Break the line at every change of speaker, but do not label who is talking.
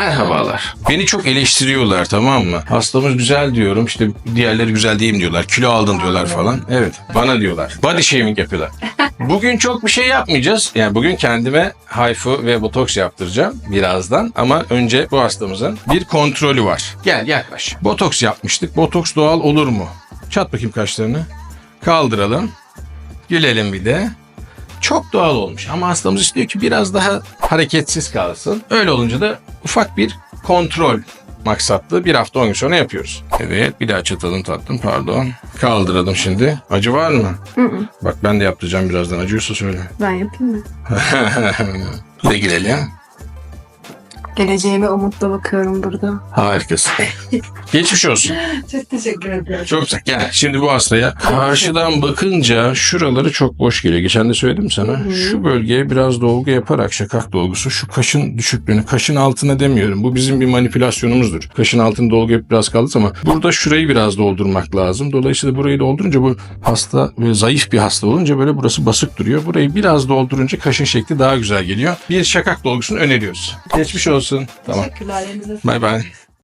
Merhabalar. Beni çok eleştiriyorlar tamam mı? Hastamız güzel diyorum işte diğerleri güzel değil mi diyorlar. Kilo aldın diyorlar falan. Evet bana diyorlar. Body shaming yapıyorlar. Bugün çok bir şey yapmayacağız. Yani bugün kendime HIFU ve botoks yaptıracağım birazdan. Ama önce bu hastamızın bir kontrolü var. Gel yaklaş. Botoks yapmıştık. Botoks doğal olur mu? Çat bakayım kaşlarını. Kaldıralım. Gülelim bir de. Çok doğal olmuş ama hastamız istiyor ki biraz daha hareketsiz kalsın. Öyle olunca da ufak bir kontrol maksatlı bir hafta on gün sonra yapıyoruz. Evet bir daha çatalım tatlım pardon. Kaldıralım şimdi. Acı var mı? Bak ben de yaptıracağım birazdan. Acıyorsa söyle.
Ben yapayım mı?
De girelim.
Geleceğime umutla bakıyorum burada.
Harikasın. Geçmiş olsun.
Çok teşekkür ederim.
Çok güzel. Gel şimdi bu hastaya karşıdan bakınca şuraları çok boş geliyor. Geçen de söyledim sana. Şu bölgeye biraz dolgu yaparak şakak dolgusu şu kaşın düşüklüğünü kaşın altına demiyorum. Bu bizim bir manipülasyonumuzdur. Kaşın altını dolgu yapıp biraz kaldı ama burada şurayı biraz doldurmak lazım. Dolayısıyla burayı doldurunca bu hasta böyle zayıf bir hasta olunca böyle burası basık duruyor. Burayı biraz doldurunca kaşın şekli daha güzel geliyor. Bir şakak dolgusunu öneriyoruz. Geçmiş olsun. Tamam.
Teşekkürler. elinize
Bay bay.